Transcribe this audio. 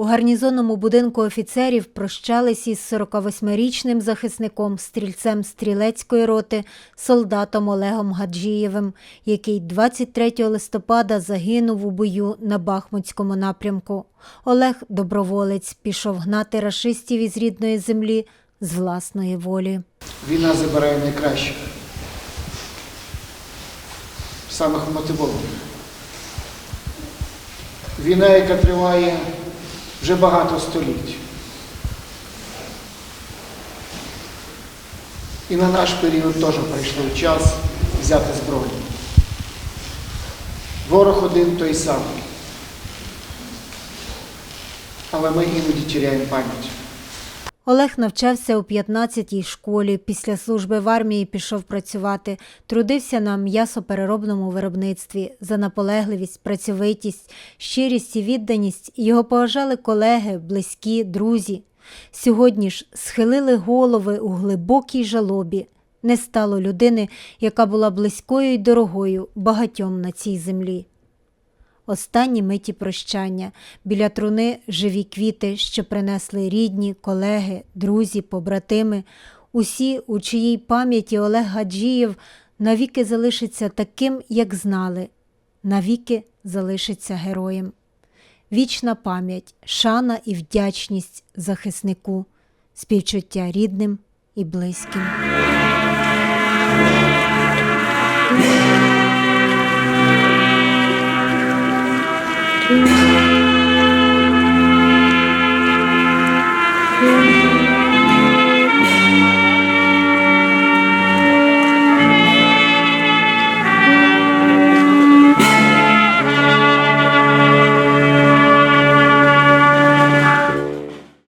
У гарнізонному будинку офіцерів прощались із 48-річним захисником, стрільцем стрілецької роти, солдатом Олегом Гаджієвим, який 23 листопада загинув у бою на Бахмутському напрямку. Олег доброволець пішов гнати рашистів із рідної землі з власної волі. Війна забирає найкращих, самих мотивованих. Війна, яка триває вже багато століть. І на наш період теж прийшов час взяти зброю. Ворог один той самий. Але ми іноді тіряємо пам'ять. Олег навчався у 15-й школі. Після служби в армії пішов працювати. Трудився на м'ясопереробному виробництві. За наполегливість, працьовитість, щирість і відданість його поважали колеги, близькі, друзі. Сьогодні ж схилили голови у глибокій жалобі. Не стало людини, яка була близькою й дорогою багатьом на цій землі. Останні миті прощання. Біля труни живі квіти, що принесли рідні, колеги, друзі, побратими. Усі, у чиїй пам'яті Олег Гаджієв навіки залишиться таким, як знали, навіки залишиться героєм. Вічна пам'ять, шана і вдячність захиснику, співчуття рідним і близьким. Música